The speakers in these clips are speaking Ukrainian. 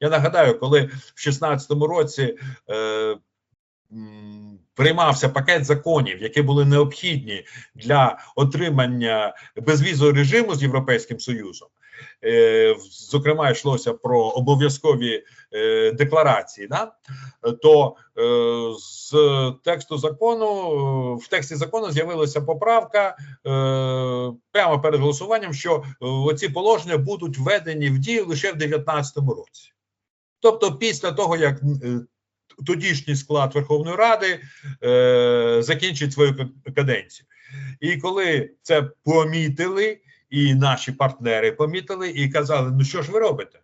Я нагадаю, коли в 16-му році е, приймався пакет законів, які були необхідні для отримання безвізового режиму з Європейським Союзом. Е, зокрема, йшлося про обов'язкові е, декларації, да? то е, з тексту закону в тексті закону з'явилася поправка прямо перед голосуванням, що оці положення будуть введені в дію лише в 2019 році. Тобто, після того, як е, тодішній склад Верховної Ради е, закінчить свою каденцію. І коли це помітили, і наші партнери помітили, і казали: ну що ж ви робите?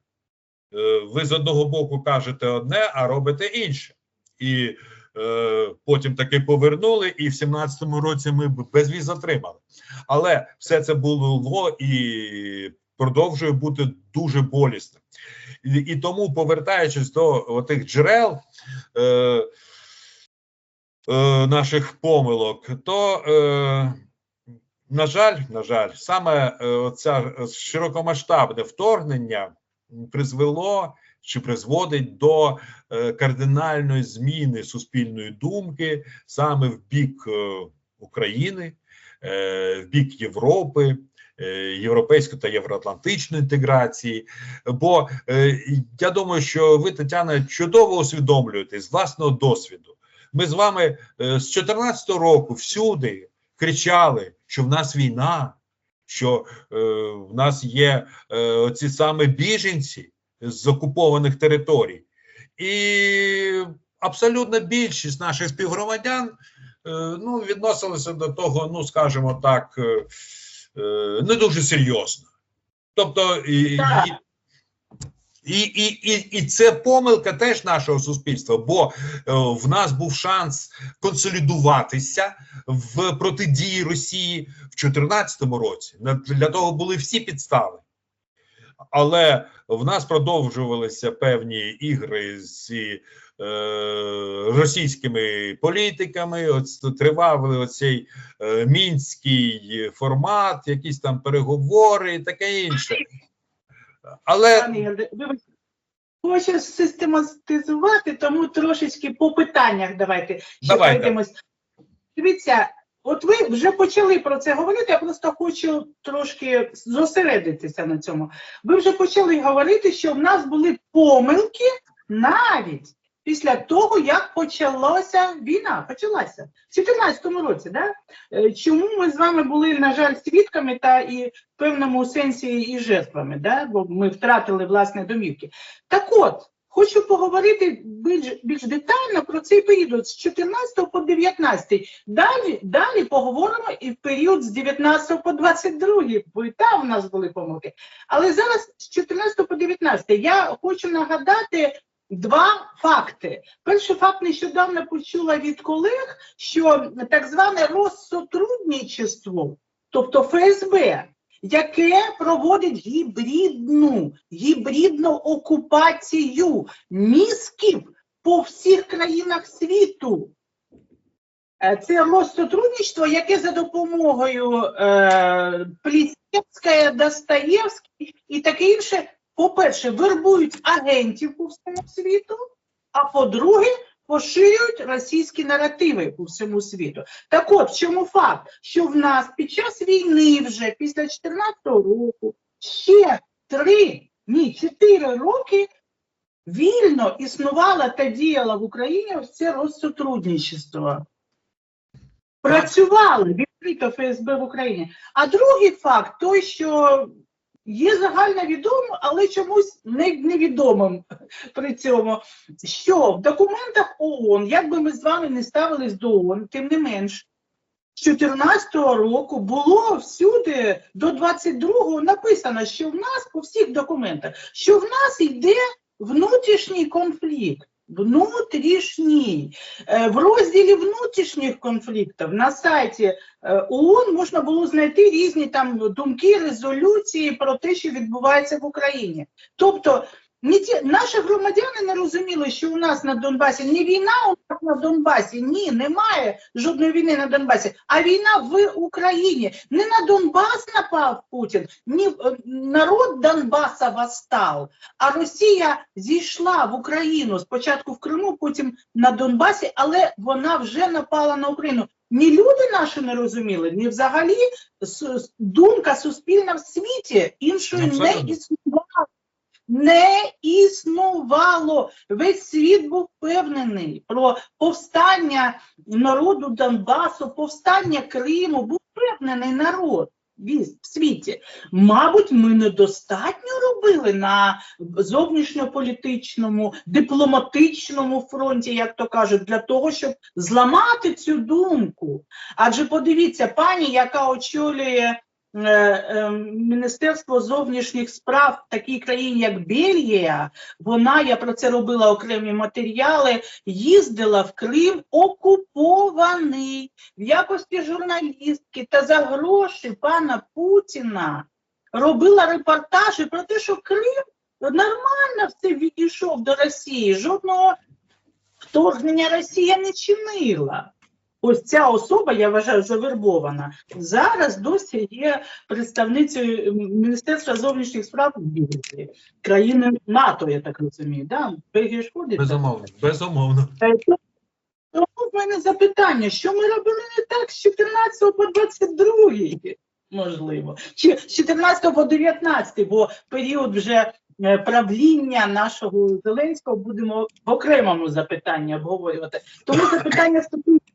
Е, ви з одного боку кажете одне, а робите інше. І е, потім таки повернули, і в 17-му році ми безвіз отримали. Але все це було і продовжує бути дуже болісним. І, і тому, повертаючись до тих джерел е, е, наших помилок, то е, на жаль, на жаль, саме е, оця широкомасштабне вторгнення призвело чи призводить до е, кардинальної зміни суспільної думки саме в бік е, України, е, в бік Європи. Е, Європейської та євроатлантичної інтеграції, бо е, я думаю, що ви, Тетяна, чудово усвідомлюєте з власного досвіду. Ми з вами е, з 2014 року всюди кричали, що в нас війна, що в нас є оці саме біженці з окупованих територій, і абсолютна більшість наших співгромадян ну, відносилися до того, ну скажімо так, не дуже серйозно. Тобто, і, і, і, і, це помилка теж нашого суспільства, бо е, в нас був шанс консолідуватися в протидії Росії в 2014 році. Для того були всі підстави. Але в нас продовжувалися певні ігри з е, російськими політиками. От тривав оцей е, мінський формат, якісь там переговори і таке інше. Але Хочу систематизувати, тому трошечки по питаннях давайте ще пройдемось. Дивіться, от ви вже почали про це говорити, я просто хочу трошки зосередитися на цьому. Ви вже почали говорити, що в нас були помилки навіть після того, як почалася війна. Почалася в 2014 році. Да? Е, Чому ми з вами були, на жаль, свідками та і в певному сенсі і жертвами, да? бо ми втратили власне домівки. Так от, хочу поговорити більш, більш детально про цей період з 14 по 19. Далі, далі поговоримо і в період з 19 по 22, бо і там у нас були помилки. Але зараз з 14 по 19 я хочу нагадати два факти. Перший факт нещодавно почула від колег, що так зване розсотрудничество, тобто ФСБ, яке проводить гібридну, гібридну окупацію мізків по всіх країнах світу. Е, Це розсотрудничество, яке за допомогою е, Плісецької, Достоєвської і таке інше, по-перше, вербують агентів по всьому світу, а по-друге, поширюють російські наративи по всьому світу. Так от, в чому факт? Що в нас під час війни вже після 2014 року ще три, ні, чотири роки вільно існувала та діяла в Україні ось це розсотрудничество. Працювали відкрито ФСБ в Україні. А другий факт той, що є загальновідомо, але чомусь не, невідомим при цьому, що в документах ООН, як би ми з вами не ставились до ООН, тим не менш, з 2014 року було всюди до 22-го написано, що в нас по всіх документах, що в нас йде внутрішній конфлікт. Внутрішній Е, в розділі внутрішніх конфліктів на сайті е, ООН можна було знайти різні там думки, резолюції про те, що відбувається в Україні. Тобто Ні ті, наші громадяни не розуміли, що у нас на Донбасі не війна у нас на Донбасі. Ні, немає жодної війни на Донбасі, а війна в Україні. Не на Донбас напав Путін, ні е, народ Донбаса восстав, а Росія зійшла в Україну спочатку в Криму, потім на Донбасі, але вона вже напала на Україну. Ні люди наші не розуміли, ні взагалі думка суспільна в світі іншої не Абсолютно. Не існувало. Весь світ був впевнений про повстання народу Донбасу, повстання Криму. Був впевнений народ в світі. Мабуть, ми недостатньо робили на зовнішньополітичному, дипломатичному фронті, як то кажуть, для того, щоб зламати цю думку. Адже подивіться, пані, яка очолює Міністерство зовнішніх справ в такій країні, як Бельгія, вона, я про це робила окремі матеріали, їздила в Крим окупований в якості журналістки та за гроші пана Путіна робила репортажі про те, що Крим нормально все відійшов до Росії, жодного вторгнення Росія не чинила. Ось ця особа, я вважаю, завербована, зараз досі є представницею Міністерства зовнішніх справ Бельгії, країни НАТО, я так розумію. Да? Бельгія ж входить? Безумовно, безумовно. Е, Тому в мене запитання, що ми робили не так з 14 по 22, можливо, чи з 14 по 19, бо період вже е, правління нашого Зеленського будемо в окремому запитанні обговорювати. Тому запитання стосується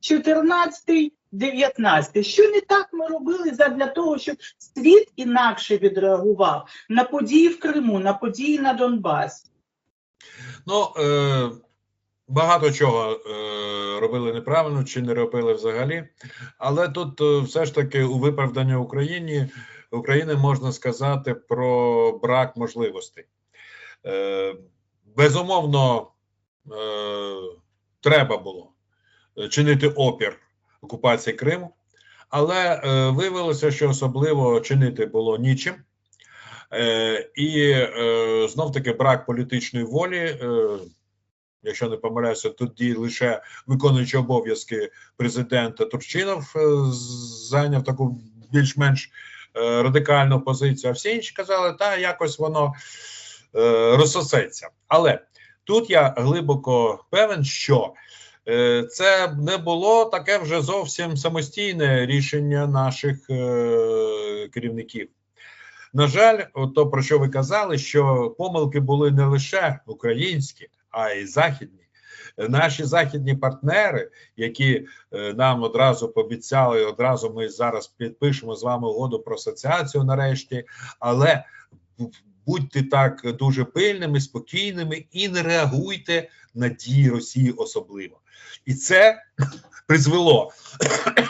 14 19 Що не так ми робили для того, щоб світ інакше відреагував на події в Криму, на події на Донбасі? Ну, е, багато чого е, робили неправильно чи не робили взагалі. Але тут е, все ж таки у виправданні Україні України можна сказати про брак можливостей. Е, безумовно, е, треба було чинити опір окупації Криму, але е, виявилося, що особливо чинити було нічим. Е, і е, знов таки брак політичної волі. Е, якщо не помиляюся, тоді лише виконуючий обов'язки президента Турчинов е, зайняв таку більш-менш е, радикальну позицію, а всі інші казали, та якось воно е, розсосеться. Але тут я глибоко певен, що е, це не було таке вже зовсім самостійне рішення наших е, керівників. На жаль, то про що ви казали, що помилки були не лише українські, а й західні. Наші західні партнери, які е, нам одразу пообіцяли, одразу ми зараз підпишемо з вами угоду про асоціацію нарешті, але будьте так дуже пильними, спокійними і не реагуйте на дії Росії особливо. І це призвело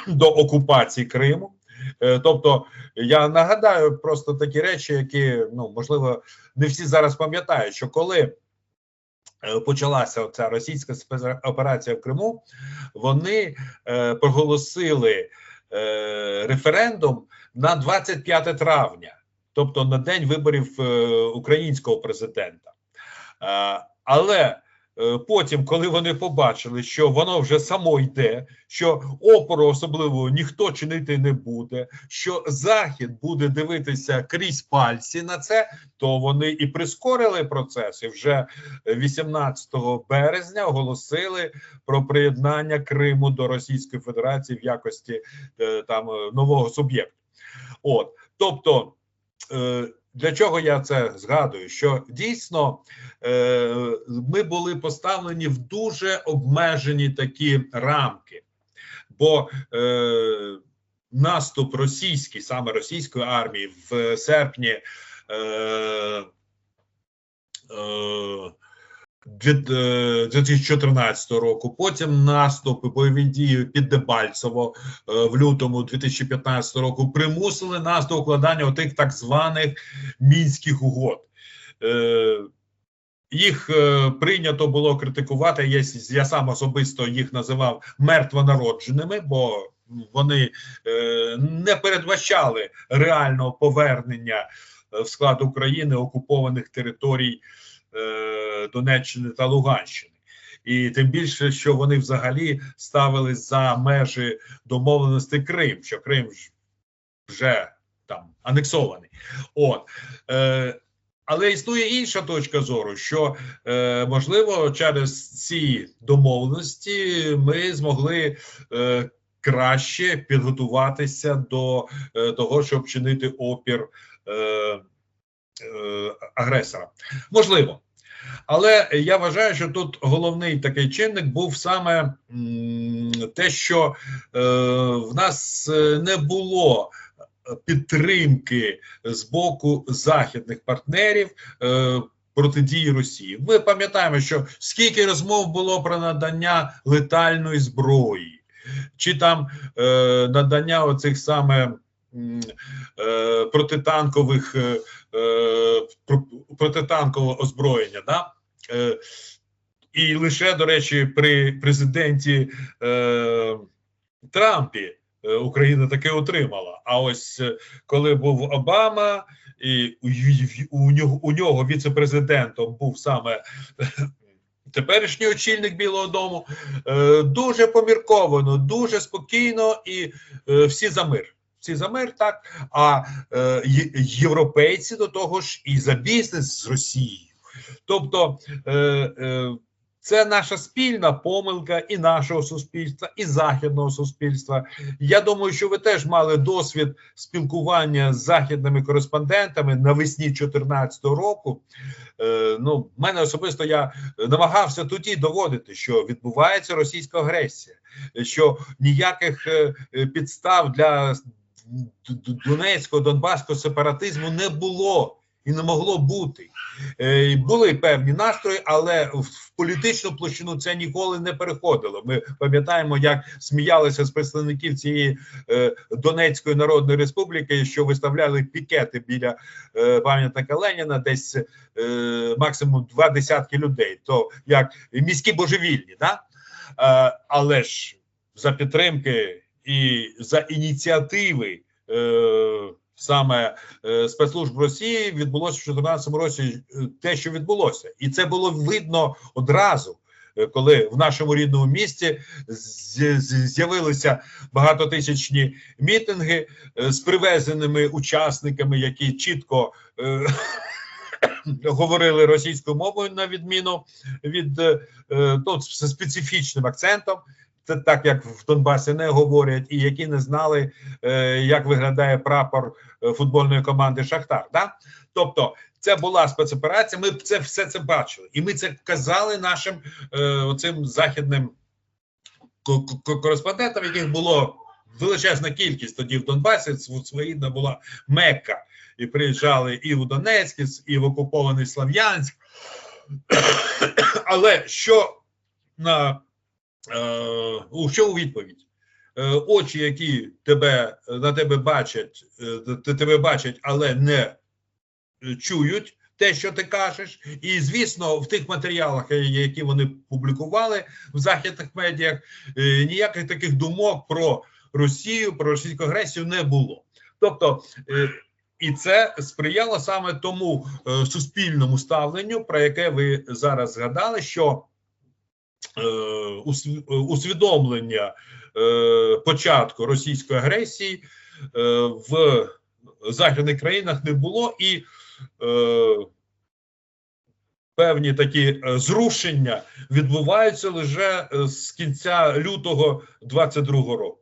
до окупації Криму. Е, Тобто я нагадаю просто такі речі, які ну можливо не всі зараз пам'ятають, що коли е, почалася ця російська спецоперація в Криму, вони е, проголосили референдум на 25 травня, тобто на день виборів е, українського президента. Е, але Е, Потім, коли вони побачили, що воно вже само йде, що опору особливо ніхто чинити не буде, що захід буде дивитися крізь пальці на це, то вони і прискорили процес. І вже 18 березня оголосили про приєднання Криму до Російської Федерації в якості там нового суб'єкту. От тобто. Е, для чого я це згадую? Що дійсно е, ми були поставлені в дуже обмежені такі рамки, бо е, наступ російський, саме російської армії, в серпні 2014 року, потім наступ бойові дії під Дебальцево е, в лютому 2015 року примусили нас до укладання отих так званих мінських угод. Е, їх е, прийнято було критикувати. Я, я сам особисто їх називав мертвонародженими, бо вони е, не передбачали реального повернення е, в склад України окупованих територій е, Донеччини та Луганщини. І тим більше, що вони взагалі ставили за межі домовленості Крим, що Крим вже там анексований. От е, але існує інша точка зору, що е, можливо через ці домовленості ми змогли е, краще підготуватися до е, того, щоб чинити опір е, е, агресора. Можливо. Але я вважаю, що тут головний такий чинник був саме те, що е, в нас е, не було підтримки з боку західних партнерів е, протидії Росії. Ми пам'ятаємо, що скільки розмов було про надання летальної зброї, чи там е, надання оцих саме е, протитанкових е, е, про- протитанкового озброєння. Да? Е, і лише, до речі, при президенті е, Трампі е, Україна таке отримала. А ось е, коли був Обама, і у, нього, у нього віце-президентом був саме теперішній очільник Білого Дому, е, дуже помірковано, дуже спокійно і е, всі за мир. Всі за мир, так. А е, європейці до того ж і за бізнес з Росією. Тобто е, е, це наша спільна помилка і нашого суспільства, і західного суспільства. Я думаю, що ви теж мали досвід спілкування з західними кореспондентами навесні 2014 року. Е, ну, мене особисто я намагався тоді доводити, що відбувається російська агресія, що ніяких е, підстав для Донецького, Донбаського сепаратизму не було і не могло бути. Е, були певні настрої, але в політичну площину це ніколи не переходило. Ми пам'ятаємо, як сміялися з представників цієї е, Донецької Народної Республіки, що виставляли пікети біля е, пам'ятника Леніна, десь максимум два десятки людей. То як міські божевільні, да? Але ж за підтримки і за ініціативи. Е, Саме е, спецслужб Росії відбулося в 2014 році е, те, що відбулося, і це було видно одразу, е, коли в нашому рідному місті з'явилися багатотисячні мітинги е, з привезеними учасниками, які чітко е, говорили російською мовою на відміну від е, ну, з специфічним акцентом. Це так як в Донбасі не говорять, і які не знали, е, як виглядає прапор е, футбольної команди Шахтар. Да? Тобто, це була спецоперація. Ми це все це бачили, і ми це казали нашим е, оцим західним ко- ко- кореспондентам, яких було величезна кількість тоді в Донбасі. св- Своєрідна була Мекка, і приїжджали і в Донецьк, і в окупований Слав'янськ. Але що на що у відповідь? Е, очі, які тебе на тебе бачать, е, тебе бачать, але не е, чують те, що ти кажеш. І звісно, в тих матеріалах, е, які вони публікували в західних медіях, е, ніяких таких думок про Росію, про російську агресію не було. Тобто, е, і це сприяло саме тому е, суспільному ставленню, про яке ви зараз згадали, що е, е, усвідомлення е, початку російської агресії е, в західних країнах не було, і е, певні такі е, зрушення відбуваються лише е, з кінця лютого 22-го року.